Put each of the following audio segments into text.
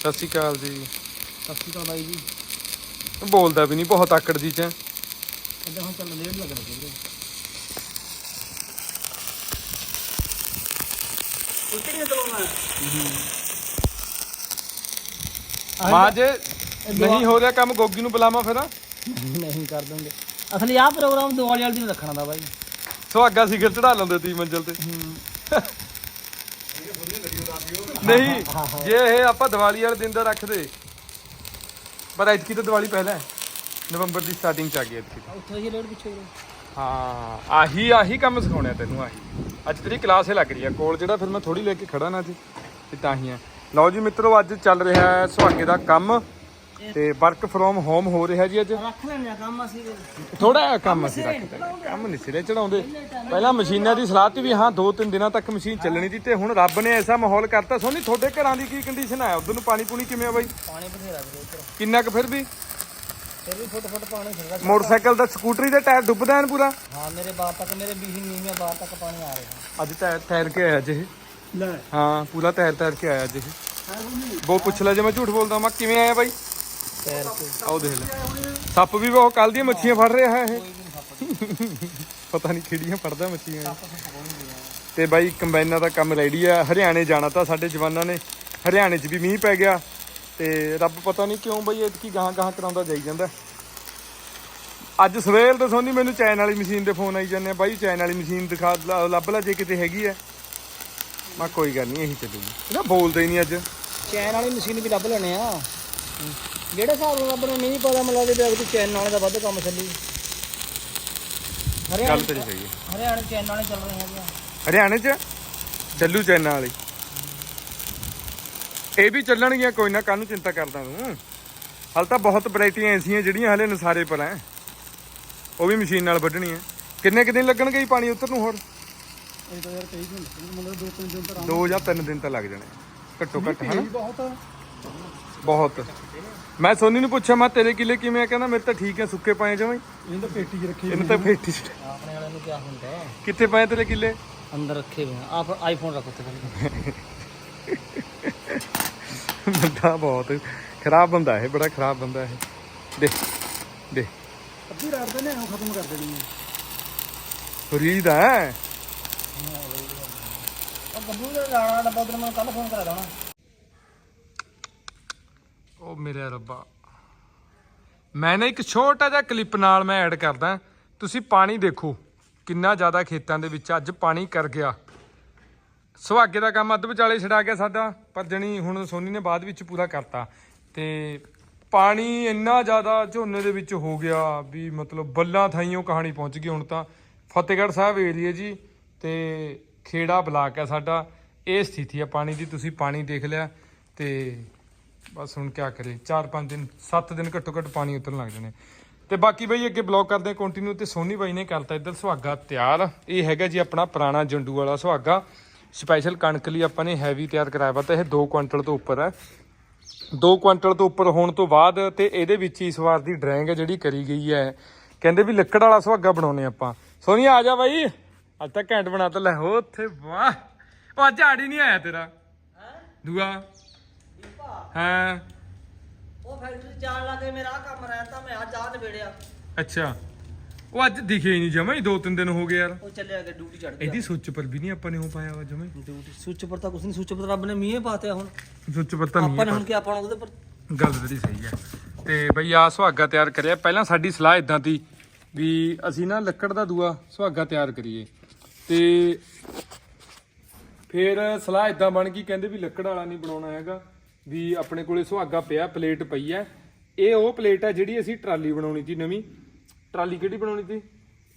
ਸਤਿ ਸ਼੍ਰੀ ਅਕਾਲ ਜੀ। ਸਤਿ ਸ਼੍ਰੀ ਅਕਾਲ ਬਾਈ ਜੀ। ਬੋਲਦਾ ਵੀ ਨਹੀਂ ਬਹੁਤ ਆਕੜ ਜੀ ਚ। ਅੱਧਾ ਹੁਣ ਚੱਲ ਲੇਟ ਲੱਗ ਰਿਹਾ ਵੀਰੇ ਕਿਹੜੀ ਚਲਾਉਣਾ ਮਾਂ ਜੇ ਨਹੀਂ ਹੋ ਰਿਹਾ ਕੰਮ ਗੋਗੀ ਨੂੰ ਬੁਲਾਵਾ ਫਿਰ। ਨਹੀਂ ਕਰ ਦੋਗੇ ਅਸਲੀ ਆ ਪ੍ਰੋਗਰਾਮ ਦਿਵਾਲੀ ਵਾਲੇ ਦਿਨ ਰੱਖਣਾ ਦਾ ਬਾਈ। ਸੁਹਾਗਾ ਸਿਖਰ ਚੜਾ ਲੈਂਦੇ ਤੀ ਮੰਜ਼ਲ ਤੇ। ਨਹੀਂ ਜੇ ਇਹ ਆਪਾਂ ਦੀਵਾਲੀ ਵਾਲੇ ਦਿਨ ਦਾ ਰੱਖਦੇ। ਪਰ ਐਤਕੀ ਤਾਂ ਦੀਵਾਲੀ ਪਹਿਲਾਂ ਹੈ। ਨਵੰਬਰ ਦੀ ਸਟਾਰਟਿੰਗ ਚ ਆ ਗਈ ਐਤਕੀ ਉੱਥੇ ਹੀ ਪਿੱਛੇ ਹਾਂ ਆਹੀ ਆਹੀ ਕੰਮ ਸਿਖਾਉਣਾ ਤੈਨੂੰ ਆਹੀ। ਅੱਜ ਤੇਰੀ ਕਲਾਸ ਹੀ ਲੱਗ ਰਹੀ ਆ। ਕੋਲ ਜਿਹੜਾ ਫਿਰ ਮੈਂ ਥੋੜੀ ਲੈ ਕੇ ਖੜਾ ਨਾ ਅੱਜ ਤੇ ਤਾਂ ਹੀ ਆ। ਲਓ ਜੀ ਮਿੱਤਰੋ ਅੱਜ ਚੱਲ ਰਿਹਾ ਹੈ ਸੁਹਾਗੇ ਦਾ ਕੰਮ। ਤੇ ਵਰਕ ਫਰੋਮ ਹੋਮ ਹੋ ਰਿਹਾ ਜੀ ਅੱਜ? ਰੱਖ ਲੈਣੇ ਕੰਮ ਅਸੀਂ। ਥੋੜਾ ਜਿਹਾ ਕੰਮ ਅਸੀਂ ਰੱਖਦੇ ਹਾਂ। ਕੰਮ ਨਹੀਂ ਸਿਰੇ ਚੜਾਉਂਦੇ। ਪਹਿਲਾਂ ਮਸ਼ੀਨਾਂ ਦੀ ਸਲਾਹ ਤੀ ਵੀ ਹਾਂ ਦੋ ਤਿੰਨ ਦਿਨਾਂ ਤੱਕ ਮਸ਼ੀਨ ਚੱਲਣੀ ਸੀ ਤੇ ਹੁਣ ਰੱਬ ਨੇ ਐਸਾ ਮਾਹੌਲ ਕਰਤਾ। ਸੋਨੀ ਤੁਹਾਡੇ ਘਰਾਂ ਦੀ ਕੀ ਕੰਡੀਸ਼ਨ ਹੈ ਉਧਰ ਨੂੰ ਪਾਣੀ ਪੂਣੀ ਕਿਵੇਂ ਆ ਬਾਈ? ਪਾਣੀ ਬਥੇਰਾ ਵੀਰੇ ਉੱਧਰ ਕਿੰਨਾ ਕੁ ਫਿਰ ਵੀ? ਫਿਰ ਵੀ ਫੁੱਟ ਫੁੱਟ ਪਾਣੀ ਫਿਰਦਾ। ਮੋਟਰਸਾਈਕਲ ਦਾ ਸਕੂਟਰੀ ਦੇ ਟਾਇਰ ਡੁੱਬਦਾ ਐਨ ਪੂਰਾ? ਹਾਂ ਮੇਰੇ ਬਾਹਰ ਤੱਕ ਮੇਰੇ ਬੀਹੀ ਨੀਵੀਆਂ ਬਾਹਰ ਤੱਕ ਪਾਣੀ ਆ ਰਿਹਾ। ਅੱਜ ਟਾਇਰ ਟਾਇਰ ਕੇ ਆਇਆ ਇਹ? ਲੈ। ਹਾਂ ਪੂਰਾ ਟਾਇਰ ਟਾਇਰ ਕੇ ਆਇਆ ਇਹ। ਬਹੁਤ ਪੁੱਛ ਲੈ ਜੇ ਮੈਂ ਝੂਠ ਬੋਲਦਾ ਮੈਂ ਕਿਵੇਂ ਆਇਆ ਬਾਈ? ਪੈਰ ਤੇ ਆਓ ਦੇਖ ਲੈ। ਸੱਪ ਵੀ ਬਹੁਤ ਕੱਲ ਦੀਆਂ ਮੱਛੀਆਂ ਫੜ ਰਿਹਾ ਹੈ ਇਹ। ਪਤਾ ਨਹੀਂ ਕਿਹੜੀਆਂ ਫੜਦਾ ਮੱਛੀਆਂ ਤੇ ਬਾਈ, ਕੰਬਾਈਨਾਂ ਦਾ ਕੰਮ ਰੈਡੀ ਆ। ਹਰਿਆਣੇ ਜਾਣਾ ਤਾਂ ਸਾਡੇ ਜਵਾਨਾਂ ਨੇ। ਹਰਿਆਣੇ 'ਚ ਵੀ ਮੀਂਹ ਪੈ ਗਿਆ। ਤੇ ਰੱਬ ਪਤਾ ਨਹੀਂ ਕਿਉਂ ਬਈ ਇਤਕੀ ਗਾਹਾਂ ਗਾਹਾਂ ਕਰਾਉਂਦਾ ਜਾਈ ਜਾਂਦਾ। ਅੱਜ ਸਵੇਰ ਤੋਂ ਸੋਨੀ, ਮੈਨੂੰ ਚੈਨ ਵਾਲੀ ਮਸ਼ੀਨ ਦੇ ਫੋਨ ਆਈ ਜਾਂਦੇ ਆ। ਬਾਈ, ਚੈਨ ਵਾਲੀ ਮਸ਼ੀਨ ਦਿਖਾ ਲੱਭ ਲੈ ਜੇ ਕਿਤੇ ਹੈਗੀ ਆ ਮੈਂ ਕੋਈ ਗੱਲ ਨਹੀਂ, ਇਹੀ ਚੱਲੂਗੀ। ਇਹਦਾ ਬੋਲਦਾ ਹੀ ਨਹੀਂ ਅੱਜ। ਚੈਨ ਵਾਲੀ ਮਸ਼ੀਨ ਵੀ ਲੱਭ ਲੈਣੇ ਆ। ਜਿਹੜੇ ਹਿਸਾਬ ਨਾਲ ਲੱਭਣੇ ਨਹੀਂ ਪਤਾ ਮਤਲਬ ਦੇ ਬੈਗ ਤੇ ਚੈਨ ਵਾਲੇ ਦਾ ਵੱਧ ਕੰਮ ਚੱਲੀ। ਗੱਲ ਹਰਿਆਣਾ ਤੇਰੀ ਸਹੀ ਹੈ। ਹਰਿਆਣਾ ਚੈਨ ਵਾਲੇ ਚੱਲ ਰਹੇ ਹੈਗੇ ਆ। ਹਰਿਆਣੇ 'ਚ ਚੱਲੂ ਚੈਨਾਂ ਵਾਲੀ। ਇਹ ਵੀ ਚੱਲਣਗੀਆਂ ਕੋਈ ਨਾ ਕਾਹਨੂੰ ਚਿੰਤਾ ਕਰਦਾ ਤੂੰ ਹਾਲ ਤਾਂ ਬਹੁਤ ਵੈਰਾਈਟੀਆਂ ਐਸੀਆਂ ਜਿਹੜੀਆਂ ਹਲੇ ਨਸਾਰੇ ਪਰ ਐ। ਉਹ ਵੀ ਮਸ਼ੀਨ ਨਾਲ ਵੱਢਣੀਆਂ। ਕਿੰਨੇ ਕੁ ਦਿਨ ਲੱਗਣਗੇ ਜੀ ਪਾਣੀ ਉੱਤਰ ਨੂੰ ਹੋਰ? ਇਹ ਤਾਂ ਯਾਰ ਕਈ ਦਿਨ ਮਤਲਬ ਦੋ ਤਿੰਨ ਦਿਨ ਤਾਂ ਦੋ ਜਾਂ ਤਿੰਨ ਦਿਨ ਤਾਂ ਲੱਗ ਜਾਣੇ ਘੱਟੋ ਘੱਟ ਹਨਾ? ਬਹੁਤ ਬਹੁਤ। ਮੈਂ ਸੋਨੀ ਨੂੰ ਪੁੱਛਿਆ ਮੈਂ ਤੇਰੇ ਕਿੱਲੇ ਕਿਵੇਂ ਆ? ਕਹਿੰਦਾ ਮੇਰੇ ਤਾਂ ਠੀਕ ਹੈ ਸੁੱਕੇ ਪਏ ਜਮਾਂ ਹੀ। ਇਹਨਾਂ ਤਾਂ ਪੇਟੀ 'ਚ ਰੱਖੇ ਇਹਨੂੰ ਤਾਂ ਫੇਟੀ ਚ ਆਪਣੇ ਵਾਲਿਆਂ ਨੂੰ ਕੀ ਹੁੰਦਾ? ਕਿੱਥੇ ਪਏ ਤੇਰੇ ਕਿੱਲੇ? ਅੰਦਰ ਰੱਖੇ ਹੋਏ ਆ। ਆਪ ਆਈਫੋਨ ਰੱਖੋ ਤੇ ਖਾਲੀ। ਬੰਦਾ ਬਹੁਤ ਖਰਾਬ ਬੰਦਾ ਇਹ ਬੜਾ ਖਰਾਬ ਬੰਦਾ ਇਹ। ਦੇਖ ਦੇਖ। ਅੱਧੀ ਰਾਤ ਦੇ ਨੇ ਖਤਮ ਕਰ ਦੇਣੀ ਹੈ ਫਰੀਦ ਹੈ ਉਹ ਗੱਬੂ ਦਾ ਰਾਣਾ ਡੱਬਾ ਉਧਰ ਮੈਂ ਕੱਲ ਫੋਨ ਕਰਾ ਦੇਣਾ। ਉਹ ਮੇਰੇ ਰੱਬਾ। ਮੈਂ ਨਾ ਇੱਕ ਛੋਟਾ ਜਿਹਾ ਕਲਿੱਪ ਨਾਲ ਮੈਂ ਐਡ ਕਰਦਾ। ਤੁਸੀਂ ਪਾਣੀ ਦੇਖੋ, ਕਿੰਨਾ ਜ਼ਿਆਦਾ ਖੇਤਾਂ ਦੇ ਵਿੱਚ ਅੱਜ ਪਾਣੀ ਕਰ ਗਿਆ। ਸੁਹਾਗੇ ਦਾ ਕੰਮ ਅੱਧ ਵਿਚਾਲੇ ਛਡਾ ਗਿਆ ਸਾਡਾ, ਪਰ ਜਣੀ ਹੁਣ ਸੋਨੀ ਨੇ ਬਾਅਦ ਵਿੱਚ ਪੂਰਾ ਕਰਤਾ। ਤੇ ਪਾਣੀ ਇੰਨਾ ਜ਼ਿਆਦਾ ਝੋਨੇ ਦੇ ਵਿੱਚ ਹੋ ਗਿਆ ਵੀ ਮਤਲਬ ਬੱਲਾਂ ਥਾਈਓ ਕਹਾਣੀ ਪਹੁੰਚ ਗਈ। ਹੁਣ ਤਾਂ ਫਤਿਹਗੜ੍ਹ ਸਾਹਿਬ ਏਰੀਆ ਜੀ, ਤੇ ਖੇੜਾ ਬਲਾਕ ਹੈ ਸਾਡਾ। ਇਹ ਸਥਿਤੀ ਹੈ ਪਾਣੀ ਦੀ, ਤੁਸੀਂ ਪਾਣੀ ਦੇਖ ਲਿਆ ਤੇ ਬਸ ਹੁਣ ਕੀ ਕਰੇ 4-5 ਦਿਨ 7 ਦਿਨ ਘੱਟੋ ਘੱਟ ਪਾਣੀ ਉਤਰਨ ਲੱਗ ਜਾਣੇ। ਤੇ ਬਾਕੀ ਬਈ ਅੱਗੇ ਬਲੌਗ ਕਰਦੇ ਕੰਟੀਨਿਊ ਤੇ ਸੋਨੀ ਬਾਈ ਨੇ ਕਰਤਾ ਇੱਧਰ ਸੁਹਾਗਾ ਤਿਆਰ। ਇਹ ਹੈਗਾ ਜੀ ਆਪਣਾ ਪੁਰਾਣਾ ਜੰਡੂ ਵਾਲਾ ਸੁਹਾਗਾ। ਸਪੈਸ਼ਲ ਕਣਕ ਲਈ ਆਪਾਂ ਨੇ ਹੈਵੀ ਤਿਆਰ ਕਰਾਇਆ ਵਾ ਤਾਂ ਇਹ 2 ਕੁਇੰਟਲ ਤੋਂ ਉੱਪਰ ਹੈ। 2 ਕੁਇੰਟਲ ਤੋਂ ਉੱਪਰ ਹੋਣ ਤੋਂ ਬਾਅਦ ਤੇ ਇਹਦੇ ਵਿੱਚ ਹੀ ਇਸ ਵਾਰ ਦੀ ਡਰਾਇੰਗ ਹੈ ਜਿਹੜੀ ਕਰੀ ਗਈ ਹੈ। ਕਹਿੰਦੇ ਵੀ ਲੱਕੜ ਵਾਲਾ ਸੁਹਾਗਾ ਬਣਾਉਨੇ ਆਪਾਂ। ਸੋਨੀ ਆ ਜਾ ਬਾਈ। ਅੱਜ ਤਾਂ ਘੈਂਟ ਬਣਾ ਤਾ ਲੈ ਹੋ ਉੱਥੇ ਵਾਹ। ਉਹ ਅੱਜ ਆੜੀ ਨਹੀਂ ਆਇਆ ਤੇਰਾ। ਦੂਆ। ਹਾਂ। ਉਹ ਫੈਕਟਰੀ ਚਾਲ ਲਾ ਕੇ ਮੇਰਾ ਆਹ ਕੰਮ ਰਹਿਤਾ ਮੈਂ ਅੱਜ ਆਹ ਨਿਬੇੜਿਆ। ਅੱਛਾ। ਉਹ ਅੱਜ ਦਿਖੇ ਹੀ ਨਹੀਂ ਜਮਾ ਹੀ ਦੋ ਤਿੰਨ ਦਿਨ ਹੋ ਗਏ ਯਾਰ। ਉਹ ਚੱਲਿਆ ਗਿਆ ਡਿਊਟੀ ਚੜ ਗਿਆ। ਇਹਦੀ ਸੁੱਚ ਪਰ ਵੀ ਨਹੀਂ ਆਪਾਂ ਨੇ ਹੋ ਪਾਇਆ ਵਾ ਜਮਾ ਹੀ। ਡਿਊਟੀ ਸੁੱਚ ਪਰ ਤਾਂ ਕੁਛ ਨਹੀਂ ਸੁੱਚ ਪਰ ਰੱਬ ਨੇ ਮੀਂਹ ਪਾਤਿਆ ਹੁਣ। ਸੁੱਚ ਪਰ ਤਾਂ ਆਪਾਂ ਨੇ ਨਹੀਂ ਹੁਣ ਕੀ ਆਪਾਂ ਨੂੰ ਉਹਦੇ ਪਰ? ਗੱਲ ਤੇਰੀ ਸਹੀ ਹੈ ਤੇ ਬਈ ਆ ਸੁਹਾਗਾ ਤਿਆਰ ਕਰਿਆ। ਪਹਿਲਾਂ ਸਾਡੀ ਸਲਾਹ ਇਦਾਂ ਤੀ ਵੀ ਅਸੀਂ ਨਾ ਲੱਕੜ ਦਾ ਦੂਆ ਸੁਹਾਗਾ ਤਿਆਰ ਕਰੀਏ। ਤੇ ਫਿਰ ਸਲਾਹ ਇਦਾਂ ਬਣ ਗਈ ਕਹਿੰਦੇ ਵੀ ਲੱਕੜ ਵਾਲਾ ਨਹੀਂ ਬਣਾਉਣਾ ਹੈਗਾ। ਵੀ ਆਪਣੇ ਕੋਲੇ ਸੁਹਾਗਾ ਪਿਆ ਪਲੇਟ ਪਈ ਹੈ। ਇਹ ਉਹ ਪਲੇਟ ਹੈ ਜਿਹੜੀ ਅਸੀਂ ਟਰਾਲੀ ਬਣਾਉਣੀ ਸੀ ਨਵੀਂ। ਟਰਾਲੀ ਕਿਹੜੀ ਬਣਾਉਣੀ ਸੀ?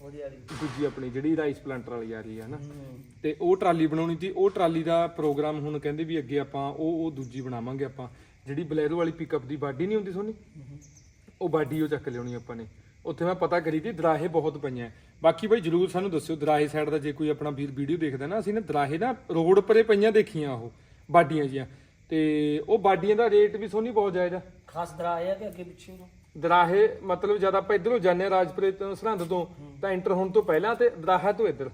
ਉਹਦੀ ਵਾਲੀ। ਦੂਜੀ ਆਪਣੀ ਜਿਹੜੀ ਰਾਈਸ ਪਲਾਂਟਰ ਵਾਲੀ ਆ ਰਹੀ ਹੈ ਨਾ। ਤੇ ਉਹ ਟਰਾਲੀ ਬਣਾਉਣੀ ਸੀ। ਉਹ ਟਰਾਲੀ ਦਾ ਪ੍ਰੋਗਰਾਮ ਹੁਣ ਕਹਿੰਦੇ ਵੀ ਅੱਗੇ ਆਪਾਂ ਉਹ ਉਹ ਦੂਜੀ ਬਣਾਵਾਂਗੇ ਆਪਾਂ। ਜਿਹੜੀ ਬਲੈਰੋ ਵਾਲੀ ਪਿਕਅਪ ਦੀ ਬਾਡੀ ਨਹੀਂ ਹੁੰਦੀ ਸੋਨੀ? ਉਹ ਬਾਡੀ ਉਹ ਚੱਕ ਲਿਆਉਣੀ ਆਪਾਂ ਨੇ। ਉੱਥੇ ਮੈਂ ਪਤਾ ਕਰੀ ਤੀ ਦਰਾਹੇ ਬਹੁਤ ਪਈਆਂ। ਬਾਕੀ ਬਾਈ ਜਰੂਰ ਸਾਨੂੰ ਦੱਸਿਓ ਦਰਾਹੇ ਸਾਈਡ ਦਾ ਜੇ ਕੋਈ ਆਪਣਾ ਵੀਰ ਵੀਡੀਓ ਦੇਖਦਾ ਨਾ ਅਸੀਂ ਨਾ ਦਰਾਹੇ ਨਾ ਰੋਡ ਪਰੇ ਪਈਆਂ ਦੇਖੀਆਂ ਉਹ ਬਾਡੀਆਂ ਜੀਆਂ। ਤੇ ਉਹ ਬਾਡੀਆਂ ਦਾ ਰੇਟ ਵੀ ਸੋਨੀ ਬਹੁਤ ਜਾਇਜ਼ ਆ। ਖਾਸ ਦਰਾ ਆਇਆ ਕਿ ਅੱਗੇ ਪਿੱਛੇ ਨੂੰ? ਦਰਾਹੇ ਮਤਲਬ ਜਦ ਆਪਾਂ ਇਧਰੋਂ ਜਾਂਦੇ ਹਾਂ ਰਾਜਪੁਰੇ ਤੋਂ ਸਰਹੰਦ ਤੋਂ ਤਾਂ ਐਂਟਰ ਹੋਣ ਤੋਂ ਪਹਿਲਾਂ ਤੇ ਦਰਾਹਾ ਤੋਂ ਇੱਧਰ।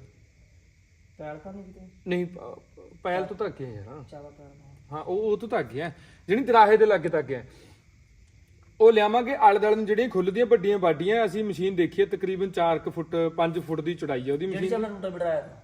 ਪੈਰ ਕਰਨ ਕਿਤੇ? ਨਹੀਂ ਪ- ਪਹਿਲ ਤੋਂ ਤਾਂ ਅੱਗੇ ਆ ਯਾਰ। ਚਾਵਾ ਪੈਰ ਹਾਂ ਉਹ ਉਹ ਤੋਂ ਤਾਂ ਅੱਗੇ ਆ। ਜਿਹੜੀ ਦਰਾਹੇ ਦੇ ਲੱਗੇ ਤੱਕ ਹੈ ਉਹ ਲਿਆਵਾਂਗੇ ਆਲੇ ਦੁਆਲੇ ਨੂੰ ਜਿਹੜੀਆਂ ਖੁੱਲਦੀਆਂ ਵੱਡੀਆਂ ਬਾਡੀਆਂ ਅਸੀਂ ਮਸ਼ੀਨ ਦੇਖੀ ਹੈ ਤਕਰੀਬਨ 4 ਫੁੱਟ 5 ਫੁੱਟ ਦੀ ਚੌੜਾਈ ਹੈ ਉਹਦੀ ਜਿਹੜੀ ਮਸ਼ੀਨ। ਚ ਮੈਂ ਰੂਟਾ ਬਿੜਾਇਆ ਤਾ।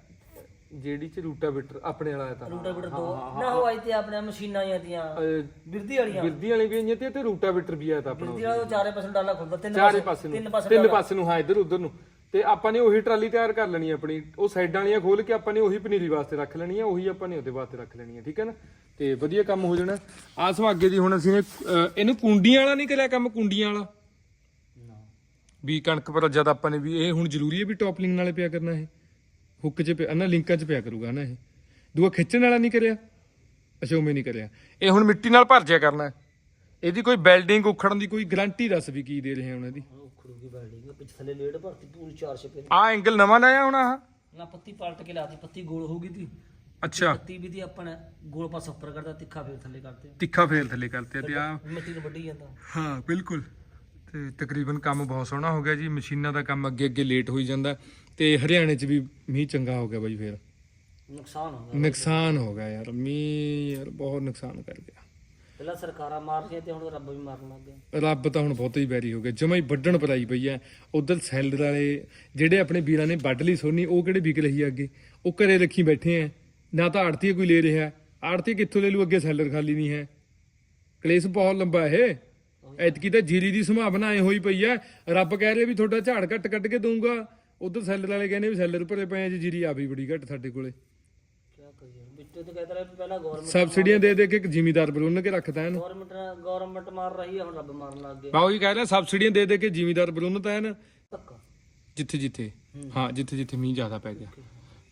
ਜਿਹੜੀ ਚ ਰੂਟਾਵੇਟਰ ਆਪਣੇ ਵਾਲਾ ਹੈ ਤਾਂ। ਰੂਟਾ ਬਿੜ ਦੋ ਨਾ ਹਵਾਈ ਤੇ ਆਪਣੇ ਮਸ਼ੀਨਾਂ ਆਈਆਂ ਤੀਆਂ। ਅਹ, ਬਿਰਦੀ ਵਾਲੀਆਂ। ਬਿਰਦੀ ਵਾਲੀ ਵੀ ਆਈਆਂ ਤੇ ਤੇ ਰੂਟਾਵੇਟਰ ਵੀ ਆਇਆ ਤਾਂ ਆਪਣਾ ਬਿਰਦੀ ਵਾਲਾ ਉਹ ਚਾਰੇ ਪਾਸੇ ਡਾਲਾ ਖੁੱਲਦਾ ਤਿੰਨ ਚਾਰੇ ਪਾਸੇ ਤਿੰਨ ਨੂੰ। ਪਾਸੇ ਤਿੰਨ ਪਾਸੇ ਨੂੰ ਹਾਂ ਇੱਧਰ ਉੱਧਰ ਨੂੰ। ਤੇ ਆਪਾਂ ਨੇ ਉਹੀ ਟਰਾਲੀ ਤਿਆਰ ਕਰ ਲੈਣੀ ਹੈ ਆਪਣੀ। ਉਹ ਸਾਈਡਾਂ ਵਾਲੀਆਂ ਖੋਲ ਕੇ ਆਪਾਂ ਨੇ ਉਹੀ ਪਨੀਰੀ ਵਾਸਤੇ ਰੱਖ ਲੈਣੀ ਹੈ ਉਹੀ ਆਪਾਂ ਨੇ ਉਹਦੇ ਵਾਸਤੇ ਰੱਖ ਲੈਣੀ ਹੈ ਠੀਕ ਹੈ ਨਾ? ਤੇ ਵਧੀਆ ਕੰਮ ਹੋ ਜਾਣਾ। ਆਹ ਸੁਹਾਗੇ ਦੀ ਹੁਣ ਅਸੀਂ ਨੇ ਅਹ, ਇਹਨੂੰ ਕੁੰਡੀਆਂ ਵਾਲਾ ਨਹੀਂ ਕਰਿਆ ਕੰਮ ਕੁੰਡੀਆਂ ਵਾਲਾ? ਨਾ। ਵੀ ਕਣਕ ਪਰ ਜਦ ਆਪਾਂ ਨੇ ਵੀ ਇਹ ਹੁਣ ਜ਼ਰੂਰੀ ਹੈ ਵੀ ਟੌਪਲਿੰਗ ਨਾਲੇ ਪਿਆ ਕਰਨਾ ਇਹ? ਹੁੱਕ 'ਚ ਪਿਆ ਨਾ ਲਿੰਕਾਂ 'ਚ ਪਿਆ ਕਰੂਗਾ ਨਾ ਇਹ। ਦੂਆ ਖਿੱਚਣ ਵਾਲਾ ਨਹੀਂ ਕਰਿਆ। ਉਵੇਂ ਨਹੀਂ ਕਰਿਆ। ਇਹ ਹੁਣ ਮਿੱਟੀ ਨਾਲ ਭਰ ਜਿਆ ਕਰਨਾ। ਹੈ। ਇਹਦੀ ਕੋਈ ਬਿਲਡਿੰਗ ਉਖੜਨ ਦੀ ਕੋਈ ਗਾਰੰਟੀ ਦੱਸ ਵੀ ਕੀ ਦੇ ਰਹੇ ਆ ਉਹਨਾਂ ਦੀ। ਉਹ ਖੜੂਗੀ ਬਿਲਡਿੰਗ। ਪਿੱਛੇ ਥੱਲੇ ਲੇਟ ਭਰਤੀ ਪੂਰੀ ਚਾਰ ਛਪੇ ਦੀ। ਆ ਐਂਗਲ ਨਵਾਂ ਲਾਇਆ ਹੁਣ ਆਹ। ਨਾ ਪੱਤੀ ਪਲਟ ਕੇ ਲਾਤੀ ਪੱਤੀ ਗੋਲ ਹੋ ਗਈ ਤੀ। ਅੱਛਾ। ਪੱਤੀ ਵੀ ਦੀ ਆਪਣਾ ਗੋਲ ਪਾਸ ਉੱਪਰ ਕਰਦਾ ਤਿੱਖਾ ਫੇਰ ਥੱਲੇ ਕਰਦੇ ਤਿੱਖਾ ਫੇਰ ਥੱਲੇ ਕਰਤੇ ਤੇ ਆ। ਮਿੱਟੀ ਨੂੰ ਵੱਢੀ ਜਾਂਦਾ। ਹਾਂ ਬਿਲਕੁਲ। ਤੇ ਤਕਰੀਬਨ ਕੰਮ ਬਹੁਤ ਸੋਹਣਾ ਹੋ ਗਿਆ ਜੀ। ਮਸ਼ੀਨਾਂ ਦਾ ਕੰਮ ਅੱਗੇ ਅੱਗੇ ਲੇਟ ਹੋਈ ਜਾਂਦਾ ਤੇ ਹਰਿਆਣੇ 'ਚ ਵੀ ਮੀਂਹ ਚੰਗਾ ਹੋ ਗਿਆ ਬਾਈ ਫੇਰ। ਨੁਕਸਾਨ ਹੋ ਗਿਆ। ਨੁਕਸਾਨ ਹੋ ਗਿਆ ਯਾਰ। ਮੀਂਹ ਯਾਰ ਬਹੁਤ ਨੁਕਸਾਨ ਕਰ ਗਿਆ। ਪਹਿਲਾਂ ਸਰਕਾਰਾਂ ਮਾਰਦੀਆਂ ਤੇ ਹੁਣ ਰੱਬ ਵੀ ਮਾਰਨ ਲੱਗ ਗਿਆ ਰੱਬ ਤਾਂ ਹੁਣ ਬਹੁਤਾ ਹੀ ਵੈਰੀ ਹੋ ਗਿਆ ਜਮਾ ਹੀ ਵੱਢਣ ਪਰਾਈ ਪਈ ਐ ਉਧਰ ਸੈਲਰ ਵਾਲੇ ਜਿਹੜੇ ਆਪਣੇ ਵੀਰਾਂ ਨੇ ਵੱਢ ਲਈ ਸੋਨੀ ਉਹ ਕਿਹੜੇ ਵਿਕ ਰਹੀ ਅੱਗੇ? ਉਹ ਘਰੇ ਰੱਖੀ ਬੈਠੇ ਐ ਨਾ ਤਾਂ ਆੜਤੀ ਕੋਈ ਲੈ ਰਿਹਾ। ਆੜਤੀ ਕਿੱਥੋਂ ਲੈ ਲੂ ਅੱਗੇ ਸੈਲਰ ਖਾਲੀ ਨਹੀਂ ਹੈ। ਕਲੇਸ਼ ਬਹੁਤ ਲੰਬਾ ਇਹ ਐਤਕੀ ਤਾਂ ਜੀਰੀ ਦੀ ਸੰਭਾਵਨਾ ਐ ਹੋਈ ਪਈ ਐ। ਰੱਬ ਕਹਿ ਰਿਹਾ ਵੀ ਤੁਹਾਡਾ ਝਾੜ ਘੱਟ ਕੱਢ ਕੇ ਦਊਂਗਾ। ਉਧਰ ਸੈਲਰ ਵਾਲੇ ਕਹਿੰਦੇ ਵੀ ਸੈਲਰ ਭਰੇ ਪਏ ਆ ਜੀ ਜੀਰੀ ਆ ਵੀ ਬੜੀ ਘੱਟ ਸਾਡੇ ਕੋਲੇ। ਕੀ ਕਰੀਏ? ਵਿੱਚੋਂ ਤਾਂ ਕਹਿੰਦਾ ਰਿਹਾ ਵੀ ਪਹਿਲਾਂ ਗਵਰਨਮੈਂਟ ਸਬਸਿਡੀਆਂ ਦੇ ਦੇ ਕੇ ਇੱਕ ਜ਼ਿਮੀਦਾਰ ਬਰੁੰਨ ਕੇ ਰੱਖਦਾ ਇਹਨੂੰ। ਗਵਰਨਮੈਂਟ ਗਵਰਨਮੈਂਟ ਮਾਰ ਰਹੀ ਹੈ ਹੁਣ ਰੱਬ ਮਾਰਨ ਲੱਗ ਗਿਆ। ਬਾਉ ਜੀ ਕਹਿ ਰਿਹਾ ਸਬਸਿਡੀਆਂ ਦੇ ਦੇ ਕੇ ਜ਼ਿਮੀਦਾਰ ਬਰੁੰਨਤਾ ਹੈ ਨਾ ਧੱਕਾ। ਜਿੱਥੇ ਜਿੱਥੇ। ਹਾਂ। ਜਿੱਥੇ ਜਿੱਥੇ ਮੀਂਹ ਜ਼ਿਆਦਾ ਪੈ ਗਿਆ।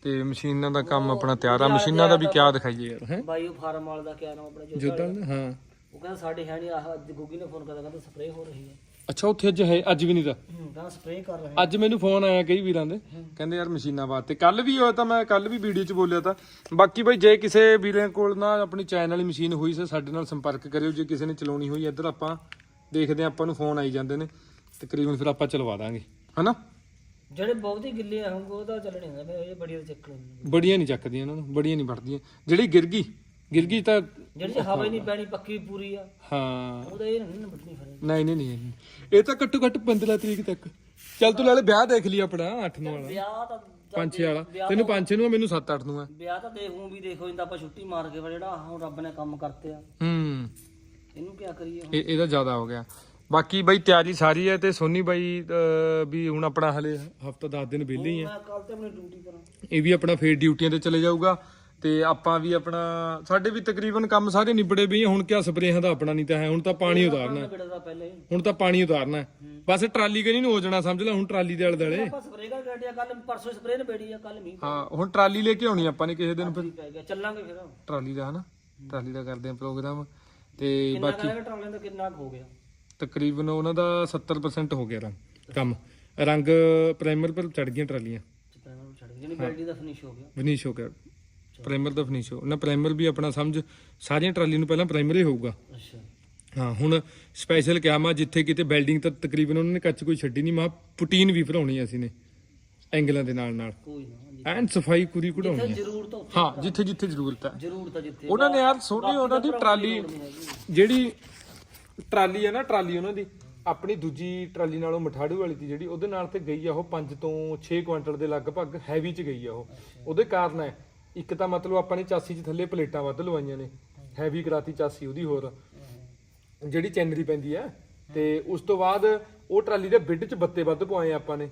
ਤੇ ਮਸ਼ੀਨਾਂ ਦਾ ਕੰਮ ਆਪਣਾ ਤਿਆਰ ਆ। ਮਸ਼ੀਨਾਂ ਦਾ ਵੀ ਕਿਆ ਦਿਖਾਈਏ ਯਾਰ ਹੈ? ਬਾਈਓ ਫਾਰਮ ਵਾਲ ਦਾ ਕਿਆ ਨਾਮ ਆਪਣਾ ਜੋ ਜੋਦਾਂ ਦਾ ਹਾਂ। ਉਹ ਕਹਿੰਦਾ ਸਾਡੇ ਹੈ ਨਹੀਂ ਆਹ ਅੱਜ ਗੁੱਗੀ ਨੇ ਫੋਨ ਕਰਦਾ ਕਹਿੰਦਾ ਸਪਰੇਅ ਹੋ ਰਹੀ ਹੈ। ਅੱਛਾ ਉੱਥੇ ਅੱਜ ਹੈ ਅੱਜ ਵੀ ਨਹੀਂ ਤਾਂ। ਹੂੰ ਕਹਿੰਦਾ ਸਪਰੇਅ ਕਰ ਰਹੇ ਅੱਜ ਮੈਨੂੰ ਫੋਨ ਆਇਆ ਕਈ ਵੀਰਾਂ ਦੇ ਕਹਿੰਦੇ ਯਾਰ ਮਸ਼ੀਨਾਂ ਵਾਸਤੇ ਕੱਲ ਵੀ ਹੋਇਆ ਤਾਂ ਮੈਂ ਕੱਲ ਵੀ ਵੀਡੀਓ 'ਚ ਬੋਲਿਆ ਤਾਂ। ਬਾਕੀ ਬਈ ਜੇ ਕਿਸੇ ਵੀਰਾਂ ਕੋਲ ਨਾ ਆਪਣੀ ਚੈਨ ਵਾਲੀ ਮਸ਼ੀਨ ਹੋਈ ਸੋ ਸਾਡੇ ਨਾਲ ਸੰਪਰਕ ਕਰਿਓ ਜੇ ਕਿਸੇ ਨੇ ਚਲਾਉਣੀ ਹੋਈ ਇੱਧਰ ਆਪਾਂ ਦੇਖਦੇ ਆਪਾਂ ਨੂੰ ਫੋਨ ਆਈ ਜਾਂਦੇ ਨੇ ਤਕਰੀਬਨ ਫਿਰ ਆਪਾਂ ਚਲਵਾ ਦਾਂਗੇ ਹਨਾ? ਜਿਹੜੇ ਬਹੁਤ ਹੀ ਗਿੱਲੇ ਹੋਣਗੇ ਉਹ ਤਾਂ ਚੱਲਣੇ ਹੁੰਦੇ ਇਹ ਬੜੀ ਚੱਕ ਲੈਂਦੇ ਬੜੀਆਂ ਨਹੀਂ ਚੱਕਦੀਆਂ ਇਹਨਾਂ ਨੂੰ ਬੜੀਆਂ ਨਹੀਂ ਵੜਦੀਆਂ। ਜਿਹੜੀ ਗਿਰ ਗਈ ਗਿਰ ਗਈ ਤਾਂ ਜਿਹੜੀ ਹਵਾ ਹੀ ਨਹੀਂ ਪੈਣੀ ਪੱਕੀ ਪੂਰੀ ਆ। ਹਾਂ। ਉਹਦਾ ਇਹ ਨਹੀਂ ਫਿਰ। ਨਹੀਂ ਨਹੀਂ। ਇਹ ਤਾਂ ਘੱਟੋ ਘੱਟ 15 ਤਰੀਕ ਤੱਕ। ਚੱਲ ਤੂੰ ਨਾਲੇ ਵਿਆਹ ਦੇਖ ਲਈ ਆਪਣਾ 8 ਨੂੰ ਵਾਲਾ। ਵਿਆਹ ਤਾਂ 5 ਵਾਲਾ। ਤੈਨੂੰ 5 ਨੂੰ ਆ, ਮੈਨੂੰ 7 8 ਨੂੰ ਆ। ਵਿਆਹ ਤਾਂ ਦੇਖੂ ਵੀ ਦੇਖੋ ਜਿੰਦਾ ਆਪਾਂ ਛੁੱਟੀ ਮਾਰ ਕੇ ਪਰ ਜਿਹੜਾ ਹੁਣ ਰੱਬ ਨੇ ਕੰਮ ਕਰਤੇ ਆ। ਹੂੰ। ਇਹਨੂੰ ਕੀ ਕਰੀਏ ਹੁਣ? ਇਹ ਇਹਦਾ ਜ਼ਿਆਦਾ ਹੋ ਗਿਆ। ਬਾਕੀ ਬਈ ਤਿਆਰੀ ਸਾਰੀ ਹੈ ਤੇ ਸੋਨੀ ਬਾਈ ਅਹ, ਵੀ ਹੁਣ ਆਪਣਾ ਹਲੇ ਹਫਤਾ 10 ਦਿਨ ਵਿਹਲੇ ਹੀ ਆ ਮੈਂ ਕੱਲ ਤੇ ਆਪਣੀ ਡਿਊਟੀ ਕਰਾਂ। ਇਹ ਵੀ ਆਪਣਾ ਫੇਰ ਡਿਊਟੀਆਂ ਤੇ ਚਲੇ ਜਾਊਗਾ। ਤੇ ਆਪਾਂ ਵੀ ਆਪਣਾ ਸਾਡੇ ਵੀ ਤਕਰੀਬਨ ਕੰਮ ਸਾਰੇ ਨਿਬੜੇ ਵੀ ਆ ਹੁਣ ਕਿਆ ਸਪਰੇਹਾਂ ਦਾ ਆਪਣਾ ਨਹੀਂ ਤਾਂ ਹੈ ਹੁਣ ਤਾਂ ਪਾਣੀ ਉਤਾਰਨਾ ਹੈ। ਬਿੜਾ ਦਾ ਪਹਿਲੇ ਹੀ। ਹੁਣ ਤਾਂ ਪਾਣੀ ਉਤਾਰਨਾ ਹੈ। ਬਸ ਟਰਾਲੀ ਕਰੀ ਨੂੰ ਹੋ ਜਾਣਾ ਸਮਝ ਲੈ ਹੁਣ ਟਰਾਲੀ ਦੇ ਆਲੇ ਦੁਆਲੇ। ਆਪਾਂ ਸਪਰੇਅ ਕਰ ਗੱਡਿਆ ਕੱਲ ਪਰਸੋਂ ਸਪਰੇਅ ਨੇ ਬੇੜੀ ਆ ਕੱਲ ਮੀਂਹ ਹਾਂ ਹੁਣ ਟਰਾਲੀ ਲੈ ਕੇ ਆਉਣੀ ਆਪਾਂ ਨੇ ਕਿਸੇ ਦਿਨ ਫਿਰ। ਪੈ ਗਿਆ ਚੱਲਾਂਗੇ ਫਿਰ। ਟਰਾਲੀ ਦਾ ਹਨਾ? ਟਰਾਲੀ ਦਾ ਕਰਦੇ ਆ ਪ੍ਰੋਗਰਾਮ। ਤੇ ਕਿੰਨਾ ਬਾਕੀ ਕਰਾਂਗੇ ਟਰਾਲਿਆਂ ਦਾ ਕਿੰਨਾ ਕੁ ਹੋ ਗਿਆ? ਤਕਰੀਬਨ ਉਹਨਾਂ ਦਾ 70% ਹੋ ਗਿਆ ਰੰਗ ਕੰਮ। ਰੰਗ ਪ੍ਰਾਈਮਰ ਪਰ ਚੜ ਗਈਆਂ ਟਰਾਲੀਆਂ। ਨੂੰ ਛੱਡ ਜਿਹੜੀ ਬੈਲਡੀ ਦਾ ਫਿਨਿਸ਼ ਹੋ ਗਿਆ। ਫਿਨਿਸ਼ ਹੋ ਗਿਆ। ਪ੍ਰਾਈਮਰ ਦਾ ਫਿਨਿਸ਼ ਹੋ ਨਾ ਪ੍ਰਾਈਮਰ ਵੀ ਆਪਣਾ ਸਮਝ ਸਾਰੀਆਂ ਟਰਾਲੀ ਨੂੰ ਪਹਿਲਾਂ ਪ੍ਰਾਈਮਰ ਹੀ ਹੋਊਗਾ। ਅੱਛਾ। ਹਾਂ ਹੁਣ ਸਪੈਸ਼ਲ ਕਿਹਾ ਮਾ ਜਿੱਥੇ ਕਿਤੇ ਬਿਲਡਿੰਗ ਤਾਂ ਤਕਰੀਬਨ ਉਹਨਾਂ ਨੇ ਕੱਚ ਕੋਈ ਛੱਡੀ ਨਹੀਂ ਮਾ ਪੁਟੀਨ ਵੀ ਭਰਾਉਣੀ ਆ ਅਸੀਂ ਨੇ ਐਂਗਲਾਂ ਦੇ ਨਾਲ ਨਾਲ ਕੋਈ ਨਾ। ਐਨ ਸਫ਼ਾਈ ਪੂਰੀ ਕਢਾਉਣੀ ਹੈ ਜ਼ਰੂਰਤ ਹਾਂ ਜਿੱਥੇ ਜਿੱਥੇ ਜ਼ਰੂਰਤ ਹੈ ਜ਼ਰੂਰਤ ਆ ਜਿੱਥੇ। ਉਹਨਾਂ ਨੇ ਯਾਰ ਸੋਹਣੀ ਉਹਨਾਂ ਦੀ ਟਰਾਲੀ ਜਿਹੜੀ ਟਰਾਲੀ ਹੈ ਨਾ ਟਰਾਲੀ ਉਹਨਾਂ ਦੀ ਆਪਣੀ ਦੂਜੀ ਟਰਾਲੀ ਨਾਲੋਂ ਮਠਾੜੂ ਵਾਲੀ ਦੀ ਜਿਹੜੀ ਉਹਦੇ ਨਾਲ ਤੇ ਗਈ ਆ ਉਹ 5 ਤੋਂ 6 ਕੁਇੰਟਲ ਦੇ ਲਗਭਗ ਹੈਵੀ ਚ ਗਈ ਆ ਉਹ। ਉਹਦੇ ਕਾਰਨ ਹੈ ਇੱਕ ਤਾਂ ਮਤਲਬ ਆਪਾਂ ਨੇ ਚਾਸੀ ਚ ਥੱਲੇ ਪਲੇਟਾਂ ਵੱਧ ਲਵਾਈਆਂ ਨੇ ਹੈਵੀ ਕਰਾਤੀ ਚਾਸੀ ਉਹਦੀ ਹੋਰ। ਜਿਹੜੀ ਚੈਨਰੀ ਪੈਂਦੀ ਹੈ ਤੇ ਉਸ ਤੋਂ ਬਾਅਦ ਉਹ ਟਰਾਲੀ ਦੇ ਬਿੱਡ ਚ ਬੱਤੇ ਵੱਧ ਪਵਾਏ ਆਪਾਂ ਨੇ।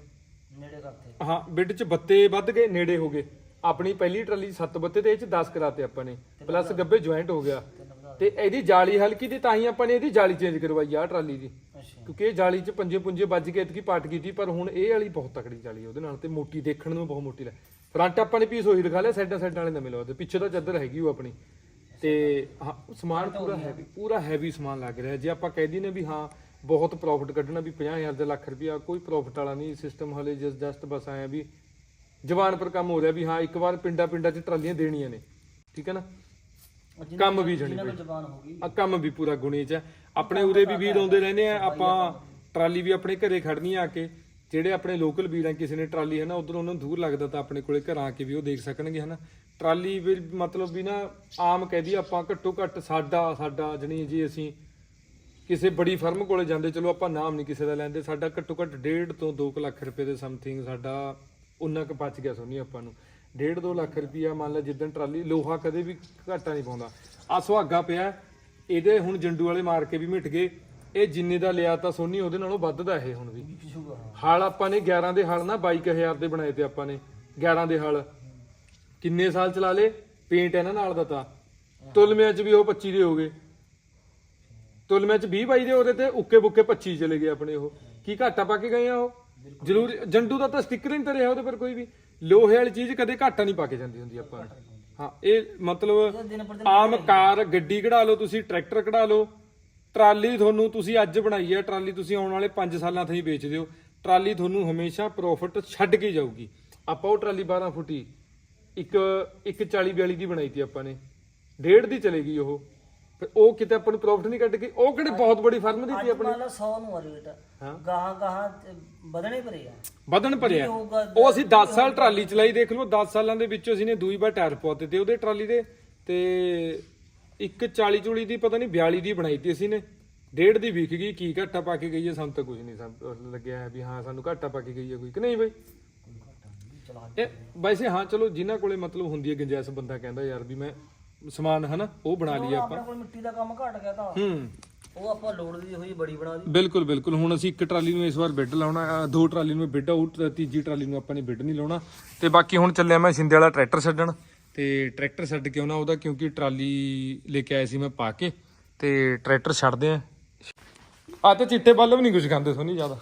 ਨੇੜੇ ਕਰਤੇ ਹਾਂ ਬਿੱਡ ਚ ਬੱਤੇ ਵੱਧ ਗਏ ਨੇੜੇ ਹੋ ਗਏ। ਆਪਣੀ ਪਹਿਲੀ ਟਰਾਲੀ 7 ਬੱਤੇ ਤੇ ਇਹ ਚ 10 ਕਰਾਤੇ ਆਪਾਂ ਨੇ। ਪਲੱਸ ਗੱਬੇ ਜੁਆਇੰਟ ਹੋ ਗਿਆ। ਤੇ ਇਹਦੀ ਜਾਲੀ ਹਲਕੀ ਦੀ ਤਾਂ ਹੀ ਆਪਾਂ ਨੇ ਇਹਦੀ ਜਾਲੀ ਚੇਂਜ ਕਰਵਾਈ ਆ ਟਰਾਲੀ ਦੀ। ਕਿਉਂਕਿ ਇਹ ਜਾਲੀ ਚ ਪੰਜੇ ਪੁੰਜੇ ਵੱਜ ਕੇ ਇਤਕੀ ਪਾਟ ਸੀ ਪਰ ਹੁਣ ਇਹ ਵਾਲੀ ਬਹੁਤ ਤਕੜੀ ਜਾਲੀ ਉਹਦੇ ਨਾਲ ਤੇ ਮੋਟੀ ਦੇਖਣ ਨੂੰ ਬਹੁਤ ਮੋਟੀ ਲੱਗ ਫਰੰਟ ਆਪਾਂ ਨੇ ਪੀਸ ਉਹੀ ਦਿਖਾ ਲਿਆ ਸਾਈਡਾਂ ਸਾਈਡਾਂ ਵਾਲੇ ਨਵੇਂ ਲਵਾਦੇ ਪਿੱਛੇ ਤਾਂ ਚੱਦਰ ਹੈਗੀ ਉਹ ਆਪਣੀ। ਤੇ ਹਾਂ ਸਮਾਨ ਪੂਰਾ ਹੈਵੀ ਪੂਰਾ ਹੈਵੀ ਸਮਾਨ ਲੱਗ ਰਿਹਾ। ਜੇ ਆਪਾਂ ਕਹਿ ਦਈਏ ਵੀ ਹਾਂ ਬਹੁਤ ਪ੍ਰੋਫਿਟ ਕੱਢਣਾ ਵੀ 50000 ਦੇ ਲੱਖ ਰੁਪਇਆ ਕੋਈ ਪ੍ਰੋਫਿਟ ਵਾਲਾ ਨਹੀਂ। ਸਿਸਟਮ ਹਲੇ ਜਸ ਜਸਟ ਬਸ ਆਇਆ ਵੀ ਜਵਾਨ ਪਰ ਕੰਮ ਹੋ ਰਿਹਾ ਵੀ ਹਾਂ ਇੱਕ ਵਾਰ ਪਿੰਡਾਂ ਪਿੰਡਾਂ 'ਚ ਟਰਾਲੀਆਂ ਦੇਣੀਆਂ ਨੇ। ਠੀਕ ਹੈ ਨਾ? ਕੰਮ ਵੀ ਜਣੀ ਜ਼ਬਾਨ ਹੋ ਗਈ। ਆ ਕੰਮ ਵੀ ਪੂਰਾ ਗੁਣੀ ਚ ਹੈ। ਆਪਣੇ ਉਰੇ ਵੀ ਵੀਰ ਆਉਂਦੇ ਰਹਿੰਦੇ ਆ ਆਪਾਂ ਟਰਾਲੀ ਵੀ ਆਪਣੇ ਘਰੇ ਖੜਨੀ ਆ ਕੇ। ਜਿਹੜੇ ਆਪਣੇ ਲੋਕਲ ਵੀਰ ਆ, ਕਿਸੇ ਨੇ ਟਰਾਲੀ ਹੈ ਨਾ, ਉਧਰ ਉਹਨਾਂ ਨੂੰ ਦੂਰ ਲੱਗਦਾ ਤਾਂ ਆਪਣੇ ਕੋਲੇ ਘਰਾਂ ਆ ਕੇ ਵੀ ਉਹ ਦੇਖ ਸਕਣਗੇ ਹਨਾ ਟਰਾਲੀ ਵੀ ਮਤਲਬ ਵੀ ਨਾ ਆਮ ਕਹਿਦੀ ਆਪਾਂ ਘੱਟੋ ਘੱਟ ਸਾਡਾ ਸਾਡਾ ਜਣੀ ਜੀ ਅਸੀਂ ਕਿਸੇ ਬੜੀ ਫਰਮ ਕੋਲੇ ਜਾਂਦੇ, ਚਲੋ ਆਪਾਂ ਨਾਮ ਨਹੀਂ ਕਿਸੇ ਦਾ ਲੈਂਦੇ, ਸਾਡਾ ਘੱਟੋ ਘੱਟ 1.5 ਤੋਂ 2 ਲੱਖ ਰੁਪਏ ਦੇ ਸਮਥਿੰਗ ਸਾਡਾ ਉਨਾ ਕੁ ਬਚ ਗਿਆ ਸੋਨੀ ਆਪਾਂ ਨੂੰ। 1.5 2 ਲੱਖ ਰੁਪਈਆ ਮੰਨ ਲਾ ਜਿੱਦਣ ਟਰਾਲੀ, ਲੋਹਾ ਕਦੇ ਵੀ ਘਾਟਾ ਨਹੀਂ ਪਾਉਂਦਾ। ਆ ਸੁਹਾਗਾ ਪਿਆ, ਇਹਦੇ ਹੁਣ ਜੰਡੂ ਵਾਲੇ ਮਾਰ ਕੇ ਵੀ ਮਿਟ ਗਏ। ਇਹ ਜਿੰਨੇ ਦਾ ਲਿਆ ਤਾਂ ਸੋਨੀ ਉਹਦੇ ਨਾਲੋਂ ਵੱਧਦਾ ਇਹ ਹੁਣ ਵੀ। ਹਲ ਆਪਾਂ ਨੇ 11 ਦੇ ਹਲ ਨਾ 22000 ਦੇ ਬਣਾਏ ਤੇ ਆਪਾਂ ਨੇ 11 ਦੇ ਹਲ। ਕਿੰਨੇ ਸਾਲ ਚਲਾ ਲੇ ਪੇਂਟ ਇਹਨਾਂ ਨਾਲ ਦਾ ਤਾਂ। ਤੁਲਮਿਆਂ ਚ ਵੀ ਉਹ 25 ਦੇ ਹੋ ਗਏ। ਤੁਲਮਿਆਂ ਚ 20 ਬਾਈ ਦੇ ਉਹਦੇ ਤੇ ਉੱਕੇ ਬੁੱਕੇ 25 ਚਲੇ ਗਏ ਆਪਣੇ ਉਹ। ਕੀ ਘਾਟਾ ਪਾ ਕੇ ਗਏ ਆ ਉਹ? ਜ਼ਰੂਰ ਜੰਡੂ ਦਾ ਤਾਂ ਸਟicker ਹੀ ਨਹੀਂ ਤਰਿਆ ਉਹਦੇ ਪਰ ਕੋਈ ਵੀ। ਲੋਹੇ ਵਾਲੀ ਚੀਜ਼ ਕਦੇ ਘਾਟਾ ਨਹੀਂ ਪਾ ਕੇ ਜਾਂਦੀ ਹੁੰਦੀ ਆਪਾਂ। ਹਾਂ ਇਹ ਮਤਲਬ ਆਮ ਕਾਰ ਗੱਡੀ ਕਢਾ ਲਓ ਤੁਸੀਂ ਟਰੈਕਟਰ ਕਢਾ ਲਓ। ਟਰਾਲੀ ਤੁਹਾਨੂੰ ਤੁਸੀਂ ਅੱਜ ਬਣਾਈ ਹੈ ਟਰਾਲੀ ਤੁਸੀਂ ਆਉਣ ਵਾਲੇ 5 ਸਾਲਾਂ ਤਾਈਂ ਵੇਚ ਦਿਓ। ਟਰਾਲੀ ਤੁਹਾਨੂੰ ਹਮੇਸ਼ਾ ਪ੍ਰੋਫਿਟ ਛੱਡ ਕੇ ਜਾਊਗੀ। ਆਪਾਂ ਉਹ ਟਰਾਲੀ 12 ਫੁੱਟੀ ਇੱਕ ਇੱਕ 40 42 ਦੀ ਬਣਾਈ ਤੀ ਆਪਾਂ ਨੇ। ਡੇਢ ਦੀ ਚਲੇਗੀ ਉਹ। ਫਿਰ ਉਹ ਕਿਤੇ ਆਪਾਂ ਨੂੰ ਪ੍ਰੋਫਿਟ ਨਹੀਂ ਕੱਢ ਕੇ ਉਹ ਕਿਹੜੇ ਬਹੁਤ ਬੜੀ ਫਰਮ ਦੀ ਤੀ ਆਪਣੀ? ਮੰਨ ਲਾ 100 ਨੂੰ ਆ ਰੇਟ ਹਾਂ। ਗਾਹਾਂ ਗਾਹਾਂ ਤੇ ਵਧਣੇ ਭਰੇ ਆ। ਵਧਣ ਭਰਿਆ ਹੋਊਗਾ ਉਹ ਅਸੀਂ 10 ਸਾਲ ਟਰਾਲੀ ਚਲਾਈ ਦੇਖ ਲਓ 10 ਸਾਲਾਂ ਦੇ ਵਿੱਚ ਅਸੀਂ ਨੇ ਦੂਈ ਵਾਰ ਟਾਇਰ ਪਵਾਤੇ ਤੇ ਉਹਦੇ ਟਰਾਲੀ ਦੇ। ਤੇ ਇੱਕ 40 ਚੂਲੀ ਦੀ ਪਤਾ ਨਹੀਂ 42 ਦੀ ਬਣਾਈ ਤੀ ਅਸੀਂ ਨੇ। ਡੇਢ ਦੀ ਵਿਕ ਗਈ ਕੀ ਘਾਟਾ ਪਾ ਕੇ ਗਈ ਹੈ ਸਾਨੂੰ ਤਾਂ ਕੁਝ ਨਹੀਂ ਸਾਨੂੰ ਲੱਗਿਆ ਵੀ ਹਾਂ ਸਾਨੂੰ ਘਾਟਾ ਪਾ ਕੇ ਗਈ ਹੈ ਕੋਈ ਕਿ ਨਹੀਂ ਬਈ? ਇਹ ਵੈਸੇ ਹਾਂ ਚਲੋ ਜਿਨ੍ਹਾਂ ਕੋਲੇ ਮਤਲਬ ਹੁੰਦੀ ਹੈ ਗੁੰਜਾਇਸ਼ ਬੰਦਾ ਕਹਿੰਦਾ ਯਾਰ ਵੀ ਮੈਂ ਸਮਾਨ ਹਨਾ ਉਹ ਬਣਾ ਲਈਏ ਆਪਾਂ। ਆਪਣੇ ਕੋਲ ਮਿੱਟੀ ਦਾ ਕੰਮ ਘਟ ਗਿਆ ਤਾਂ। ਹੂੰ। ਉਹ ਆਪਾਂ ਲੋੜ ਦੀ ਹੋਈ ਬੜੀ ਬਣਾ ਦੀ ਬਿਲਕੁਲ ਬਿਲਕੁਲ। ਹੁਣ ਅਸੀਂ ਇੱਕ ਟਰਾਲੀ ਨੂੰ ਇਸ ਵਾਰ ਬਿੱਡ ਲਾਉਣਾ ਦੋ ਟਰਾਲੀ ਨੂੰ ਬਿੱਡ ਆਊਟ ਤੀਜੀ ਟਰਾਲੀ ਨੂੰ ਆਪਾਂ ਨੇ ਬਿੱਡ ਨਹੀਂ ਲਾਉਣਾ। ਤੇ ਬਾਕੀ ਹੁਣ ਚੱਲਿਆ ਮੈਂ ਸਿੰਦੇ ਵਾਲਾ ਟਰੈਕਟਰ ਛੱਡਣ। ਤੇ ਟਰੈਕਟਰ ਛੱਡ ਕੇ ਆਉਣਾ ਉਹਦਾ ਕਿਉਂਕਿ ਟਰਾਲੀ ਲੈ ਕੇ ਆਇਆ ਸੀ ਮੈਂ ਪਾ ਕੇ ਤੇ ਟਰੈਕਟਰ ਛੱਡਦੇ ਆ। ਆ ਤੇ ਚਿੱਟੇ ਬੱਲ ਵੀ ਨਹੀਂ ਕੁਝ ਖਾਂਦੇ ਸੋਨੀ ਜ਼ਿਆਦਾ।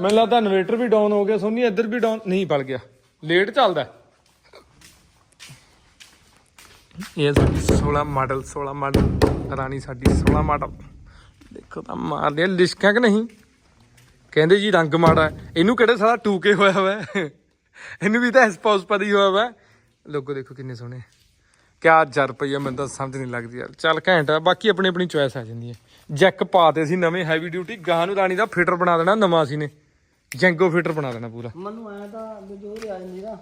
ਮੈਨੂੰ ਲੱਗਦਾ ਇਨਵੇਟਰ ਵੀ ਡਾਊਨ ਹੋ ਗਿਆ ਸੋਨੀ, ਇੱਧਰ ਵੀ ਡਾਊਨ ਨਹੀਂ ਬਲ ਗਿਆ। ਲੇਟ ਚੱਲਦਾ ਇਹ ਸਾਡੀ 16 ਮਾਡਲ 16 ਮਾਡਲ, ਰਾਣੀ ਸਾਡੀ 16 ਮਾਡਲ। ਦੇਖੋ ਤਾਂ ਮਾਰਦੇ ਆ, ਲਿਸ਼ਕਾਂ ਕਿ ਨਹੀਂ? ਕਹਿੰਦੇ ਜੀ ਰੰਗ ਮਾੜਾ ਇਹਨੂੰ ਕਿਹੜੇ ਸਾਲਾ ਟੂਕੇ ਹੋਇਆ ਹੋਇਆ ਹੈ? ਇਹਨੂੰ ਵੀ ਤਾਂ ਸਪੌਸ ਪਦੀ ਹੋਇਆ ਹੋਇਆ ਲੋਗੋ ਦੇਖੋ ਕਿੰਨੇ ਸੋਹਣੇ। ਕਿਆ ਜਰ ਪਈ ਆ ਮੈਨੂੰ ਤਾਂ ਸਮਝ ਨਹੀਂ ਲੱਗਦੀ ਯਾਰ। ਚੱਲ ਘੈਂਟ ਆ ਬਾਕੀ ਆਪਣੀ ਆਪਣੀ ਚੁਆਇਸ ਆ ਜਾਂਦੀ ਹੈ ਜੈਕ ਪਾਤੇ ਸੀ ਨਵੇਂ ਹੈਵੀ ਡਿਊਟੀ ਗਾਹ ਨੂੰ ਰਾਣੀ ਦਾ ਫਿਟਰ ਬਣਾ ਦੇਣਾ ਨਵਾਂ ਸੀ ਨੇ। ਜੈਂਗੋ ਫਿਟਰ ਬਣਾ ਦੇਣਾ ਪੂਰਾ। ਮੈਨੂੰ ਐ ਤਾਂ ਵੀ ਜੋ ਆ ਜਾਂਦੀ ਨਾ।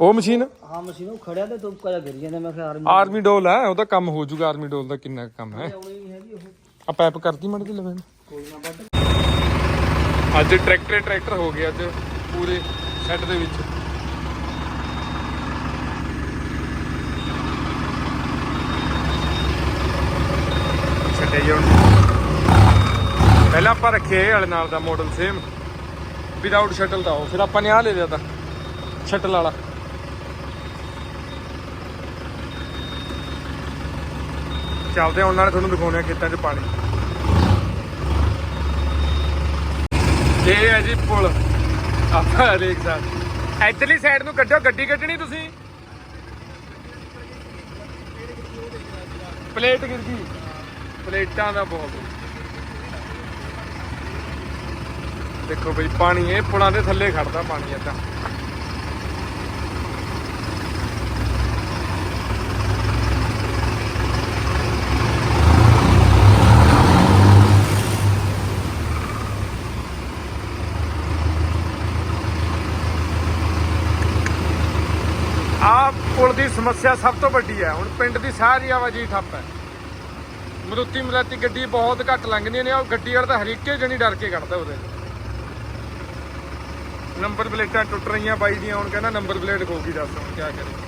ਉਹ ਮਸ਼ੀਨ? ਹਾਂ ਮਸ਼ੀਨ ਉਹ ਖੜਿਆ ਤੇ ਤੁਪਕਾ ਜਿਹਾ ਗਿਰ ਜਾਂਦਾ ਮੈਂ ਕਿਹਾ ਆਰਮੀ ਆਰਮੀ ਡੋਲ ਹੈ ਉਹਦਾ ਕੰਮ ਹੋ ਜਾਊਗਾ ਆਰਮੀ ਡੋਲ ਦਾ ਕਿੰਨਾ ਕੁ ਕੰਮ ਹੈ। ਆ ਪੈਪ ਕਰਤੀ ਮੜ ਦੀ ਲਵੇ। ਕੋਈ ਨਾ ਵੱਢ। ਅੱਜ ਟਰੈਕਟਰ ਟਰੈਕਟਰ ਹੋ ਗਿਆ ਅੱਜ ਪੂਰੇ। ਸੈੱਟ ਦੇ ਵਿੱਚ। ਛੱਡੇ ਜੀ ਪਹਿਲਾਂ ਆਪਾਂ ਰੱਖੇ ਇਹ ਵਾਲੇ ਨਾਲ ਦਾ ਮਾਡਲ ਸੇਮ ਵਿਦਆਊਟ ਸ਼ਟਲ ਦਾ ਉਹ, ਫਿਰ ਆਪਾਂ ਨੇ ਆ ਲੈ ਲਿਆ ਤਾਂ ਸ਼ਟਲ ਵਾਲਾ। ਚੱਲਦੇ ਹਾਂ, ਉਹਨਾਂ ਨੇ ਤੁਹਾਨੂੰ ਦਿਖਾਉਣੇ ਆ ਖੇਤਾਂ 'ਚ ਪਾਣੀ। ਇਹ ਹੈ ਜੀ ਪੁਲ। ਆਪਾਂ ਦੇਖ ਸਕਦੇ। ਇਧਰਲੀ ਸਾਈਡ ਨੂੰ ਕੱਢਿਓ ਗੱਡੀ ਕੱਢਣੀ ਤੁਸੀਂ। ਪਲੇਟ ਗਿਰ ਗਈ। ਪਲੇਟਾਂ ਦਾ ਬਹੁਤ। ਦੇਖੋ ਬਈ, ਪਾਣੀ, ਇਹ ਪੁਲਾਂ ਦੇ ਥੱਲੇ ਖੜਦਾ ਪਾਣੀ ਏਦਾਂ ਆਹ ਪੁਲ ਦੀ ਸਮੱਸਿਆ ਸਭ ਤੋਂ ਵੱਡੀ ਹੈ। ਹੁਣ ਪਿੰਡ ਦੀ ਸਾਰੀ ਆਵਾਜਾਈ ਠੱਪ ਹੈ। ਮਰੂਤੀ ਮਰਾਤੀ ਗੱਡੀ ਬਹੁਤ ਘੱਟ ਲੰਘਦੀਆਂ ਨੇ, ਉਹ ਗੱਡੀ ਵਾਲਾ ਤਾਂ ਹਰੀਕੇ ਜਣੀ ਡਰ ਕੇ ਕੱਢਦਾ ਉਹਦੇ ਨੰਬਰ ਪਲੇਟਾਂ ਟੁੱਟ ਰਹੀਆਂ, ਬਾਈ ਦੀਆਂ ਹੁਣ ਕਹਿੰਦਾ ਨੰਬਰ ਪਲੇਟ ਖੋ ਗਈ ਦੱਸ, ਹੁਣ ਕੀ ਕਰੇ